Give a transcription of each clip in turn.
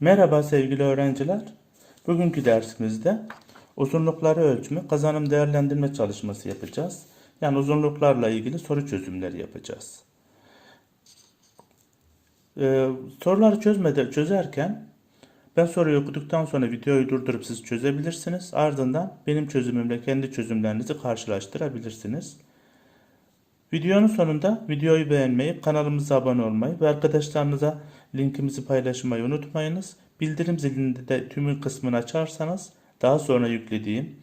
Merhaba sevgili öğrenciler. Bugünkü dersimizde uzunlukları ölçme, kazanım değerlendirme çalışması yapacağız. Yani uzunluklarla ilgili soru çözümleri yapacağız. Ee, soruları çözmede çözerken ben soruyu okuduktan sonra videoyu durdurup siz çözebilirsiniz. Ardından benim çözümümle kendi çözümlerinizi karşılaştırabilirsiniz. Videonun sonunda videoyu beğenmeyi, kanalımıza abone olmayı ve arkadaşlarınıza linkimizi paylaşmayı unutmayınız. Bildirim zilinde de tümün kısmını açarsanız daha sonra yüklediğim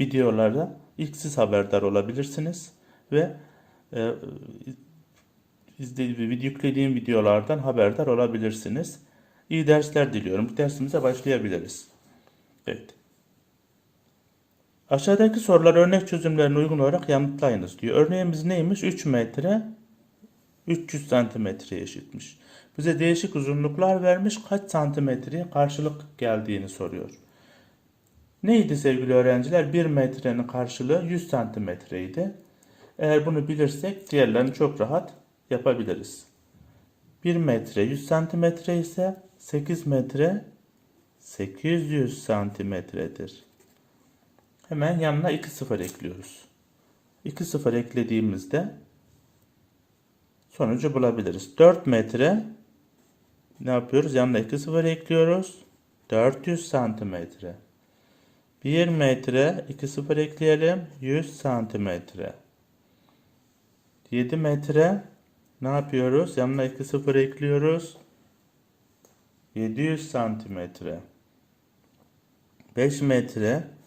videolarda ilk siz haberdar olabilirsiniz ve e, izlediğim, yüklediğim videolardan haberdar olabilirsiniz. İyi dersler diliyorum. Dersimize başlayabiliriz. Evet. Aşağıdaki sorular örnek çözümlerine uygun olarak yanıtlayınız diyor. Örneğimiz neymiş? 3 metre 300 santimetreye eşitmiş. Bize değişik uzunluklar vermiş. Kaç santimetreye karşılık geldiğini soruyor. Neydi sevgili öğrenciler? 1 metrenin karşılığı 100 santimetreydi. Eğer bunu bilirsek diğerlerini çok rahat yapabiliriz. 1 metre 100 santimetre ise 8 metre 800 santimetredir. Hemen yanına 2 sıfır ekliyoruz. 2 sıfır eklediğimizde sonucu bulabiliriz. 4 metre ne yapıyoruz? Yanına 2 sıfır ekliyoruz. 400 santimetre. 1 metre 2 sıfır ekleyelim. 100 santimetre. 7 metre ne yapıyoruz? Yanına 2 sıfır ekliyoruz. 700 santimetre. 5 metre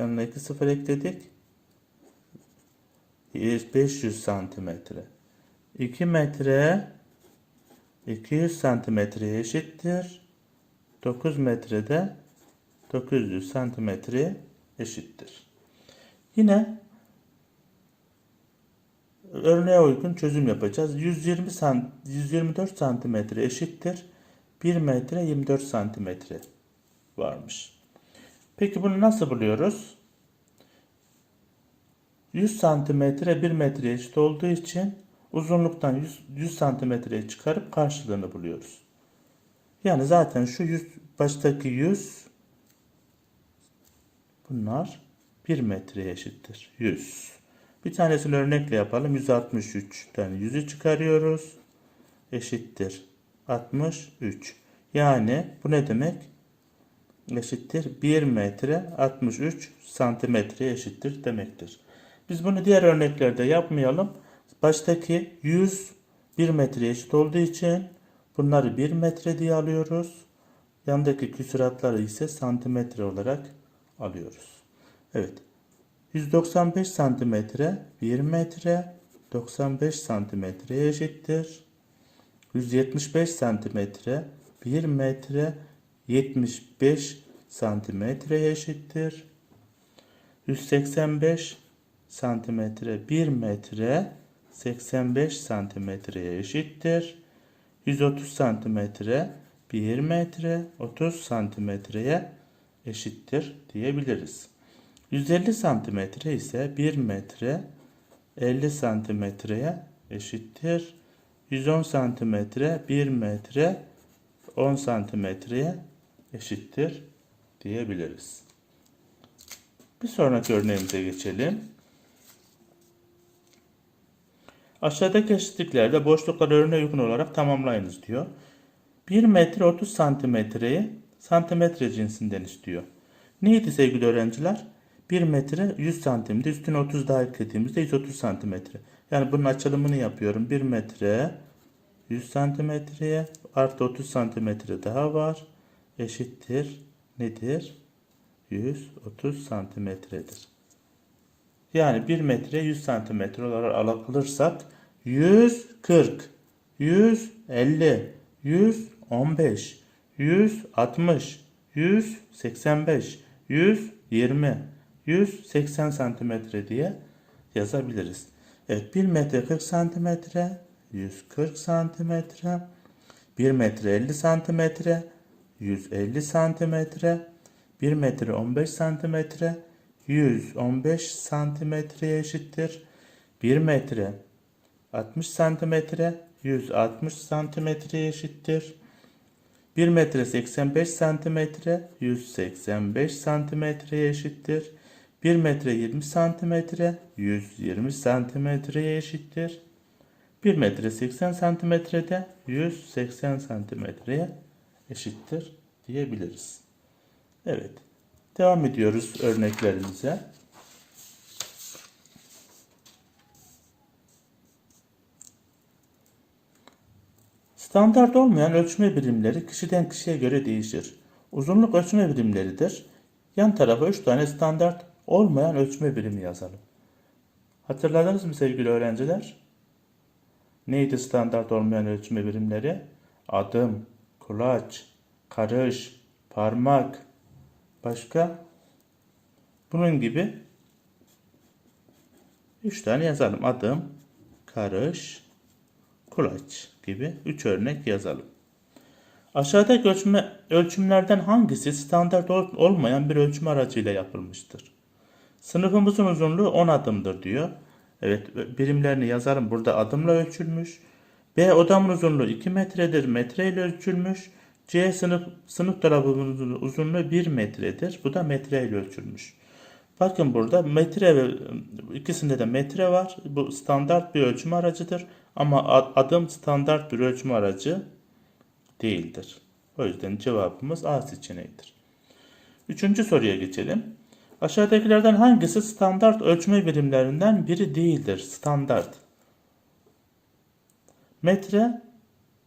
yanına 2 sıfır ekledik. 500 santimetre. 2 metre 200 santimetreye eşittir. 9 metrede 900 santimetreye eşittir. Yine örneğe uygun çözüm yapacağız. 120 sant 124 santimetre eşittir. 1 metre 24 santimetre varmış. Peki bunu nasıl buluyoruz? 100 santimetre 1 metre eşit olduğu için uzunluktan 100, 100 santimetreye çıkarıp karşılığını buluyoruz. Yani zaten şu 100 baştaki 100 bunlar 1 metreye eşittir. 100. Bir tanesini örnekle yapalım. 163'ten 100'ü çıkarıyoruz. Eşittir. 63. Yani bu ne demek? Eşittir. 1 metre 63 santimetre eşittir demektir. Biz bunu diğer örneklerde yapmayalım. Baştaki 100 1 metre eşit olduğu için bunları 1 metre diye alıyoruz. Yandaki küsuratları ise santimetre olarak alıyoruz. Evet. 195 santimetre 1 metre 95 santimetreye eşittir. 175 santimetre 1 metre 75 santimetreye eşittir. 185 santimetre 1 metre 85 santimetreye eşittir. 130 santimetre 1 metre 30 santimetreye eşittir diyebiliriz. 150 santimetre ise 1 metre 50 santimetreye eşittir. 110 santimetre 1 metre 10 santimetreye eşittir diyebiliriz. Bir sonraki örneğimize geçelim. Aşağıdaki eşitliklerde boşlukları örneğe uygun olarak tamamlayınız diyor. 1 metre 30 santimetreyi santimetre cinsinden istiyor. Neydi sevgili öğrenciler? 1 metre 100 santimde üstüne 30 daha eklediğimizde 130 santimetre. Yani bunun açılımını yapıyorum. 1 metre 100 santimetreye artı 30 santimetre daha var. Eşittir. Nedir? 130 santimetredir. Yani 1 metre 100 santimetre olarak alakılırsak 140, 150, 115, 160, 185, 120, 180 santimetre diye yazabiliriz. Evet 1 metre 40 santimetre, 140 santimetre, 1 metre 50 santimetre, 150 santimetre, 1 metre 15 santimetre, 115 santimetreye eşittir. 1 metre 60 santimetre, 160 santimetreye eşittir. 1 metre 85 santimetre 185 santimetreye eşittir. 1 metre 20 santimetre 120 santimetreye eşittir. 1 metre 80 santimetrede 180 santimetreye eşittir diyebiliriz. Evet. Devam ediyoruz örneklerimize. Standart olmayan ölçme birimleri kişiden kişiye göre değişir. Uzunluk ölçme birimleridir. Yan tarafa 3 tane standart olmayan ölçme birimi yazalım. Hatırladınız mı sevgili öğrenciler? Neydi standart olmayan ölçme birimleri? Adım, kulaç, karış, parmak, başka? Bunun gibi 3 tane yazalım. Adım, karış, kulaç gibi 3 örnek yazalım. Aşağıdaki ölçme, ölçümlerden hangisi standart ol- olmayan bir ölçüm aracıyla yapılmıştır? Sınıfımızın uzunluğu 10 adımdır diyor. Evet birimlerini yazalım. Burada adımla ölçülmüş. B odamın uzunluğu 2 metredir. Metre ile ölçülmüş. C sınıf sınıf dolabımızın uzunluğu 1 metredir. Bu da metre ile ölçülmüş. Bakın burada metre ve ikisinde de metre var. Bu standart bir ölçüm aracıdır. Ama ad- adım standart bir ölçüm aracı değildir. O yüzden cevabımız A seçeneğidir. Üçüncü soruya geçelim. Aşağıdakilerden hangisi standart ölçme birimlerinden biri değildir? Standart. Metre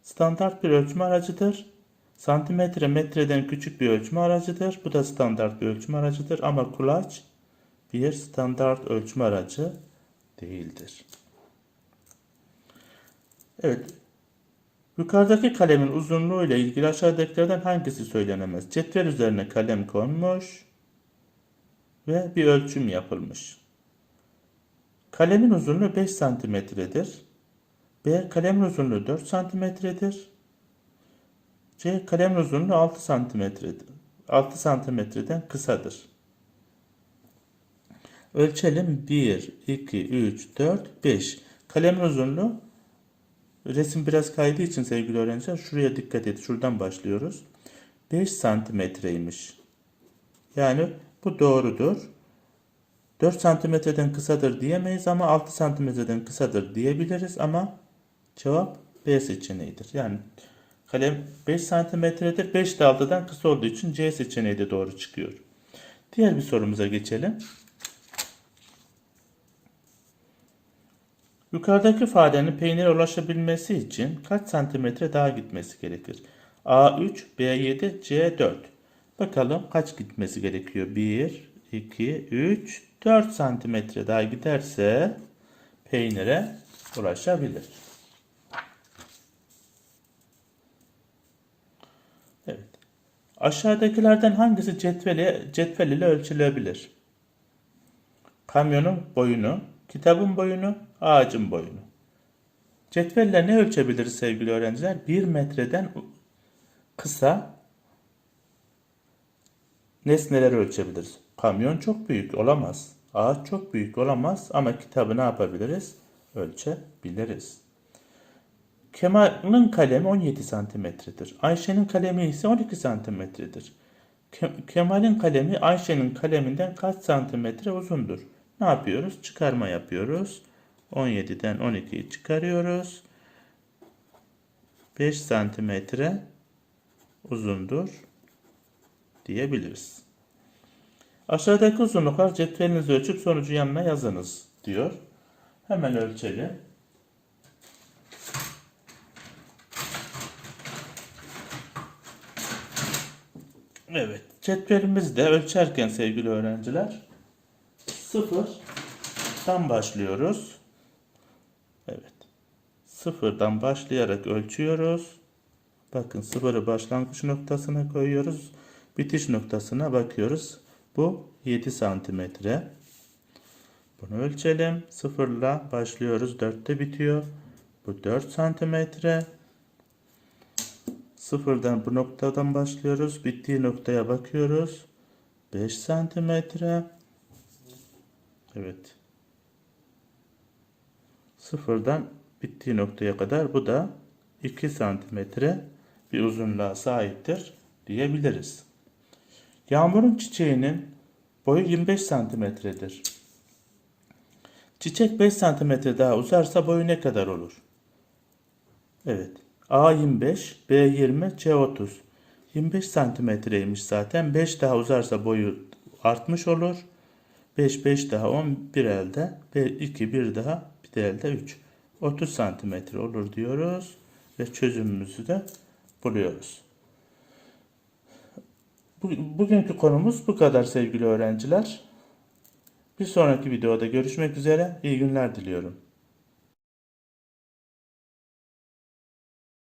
standart bir ölçme aracıdır. Santimetre metreden küçük bir ölçme aracıdır. Bu da standart bir ölçme aracıdır. Ama kulaç bir standart ölçme aracı değildir. Evet. Yukarıdaki kalemin uzunluğu ile ilgili aşağıdakilerden hangisi söylenemez? Cetvel üzerine kalem konmuş ve bir ölçüm yapılmış. Kalemin uzunluğu 5 santimetredir. B kalemin uzunluğu 4 santimetredir. C kalemin uzunluğu 6 santimetredir. 6 santimetreden kısadır. Ölçelim 1, 2, 3, 4, 5. Kalemin uzunluğu resim biraz kaydığı için sevgili öğrenciler şuraya dikkat et. Şuradan başlıyoruz. 5 santimetreymiş. Yani bu doğrudur. 4 santimetreden kısadır diyemeyiz ama 6 santimetreden kısadır diyebiliriz ama cevap B seçeneğidir. Yani kalem 5 santimetredir. 5 de 6'dan kısa olduğu için C seçeneği de doğru çıkıyor. Diğer bir sorumuza geçelim. Yukarıdaki farenin peynire ulaşabilmesi için kaç santimetre daha gitmesi gerekir? A3, B7, C4. Bakalım kaç gitmesi gerekiyor? 1, 2, 3, 4 santimetre daha giderse peynire ulaşabilir. Aşağıdakilerden hangisi cetveli, cetvel ile ölçülebilir? Kamyonun boyunu, kitabın boyunu, ağacın boyunu. Cetvelle ne ölçebiliriz sevgili öğrenciler? 1 metreden kısa nesneleri ölçebiliriz. Kamyon çok büyük olamaz. Ağaç çok büyük olamaz ama kitabı ne yapabiliriz? Ölçebiliriz. Kemal'in kalemi 17 santimetredir. Ayşe'nin kalemi ise 12 santimetredir. Ke- Kemal'in kalemi Ayşe'nin kaleminden kaç santimetre uzundur? Ne yapıyoruz? Çıkarma yapıyoruz. 17'den 12'yi çıkarıyoruz. 5 santimetre uzundur diyebiliriz. Aşağıdaki uzunluklar cetvelinizi ölçüp sonucu yanına yazınız diyor. Hemen ölçelim. Evet. Cetvelimizde ölçerken sevgili öğrenciler sıfırdan başlıyoruz. Evet. Sıfırdan başlayarak ölçüyoruz. Bakın sıfırı başlangıç noktasına koyuyoruz. Bitiş noktasına bakıyoruz. Bu 7 santimetre. Bunu ölçelim. Sıfırla başlıyoruz. 4'te bitiyor. Bu 4 santimetre. Sıfırdan bu noktadan başlıyoruz. Bittiği noktaya bakıyoruz. 5 santimetre. Evet. Sıfırdan bittiği noktaya kadar bu da 2 santimetre bir uzunluğa sahiptir diyebiliriz. Yağmurun çiçeğinin boyu 25 santimetredir. Çiçek 5 santimetre daha uzarsa boyu ne kadar olur? Evet. A 25, B 20, C 30. 25 santimetreymiş zaten. 5 daha uzarsa boyu artmış olur. 5, 5 daha 10, bir elde. 2, bir daha, bir de elde 3. 30 santimetre olur diyoruz. Ve çözümümüzü de buluyoruz. Bu- Bugünkü konumuz bu kadar sevgili öğrenciler. Bir sonraki videoda görüşmek üzere. İyi günler diliyorum.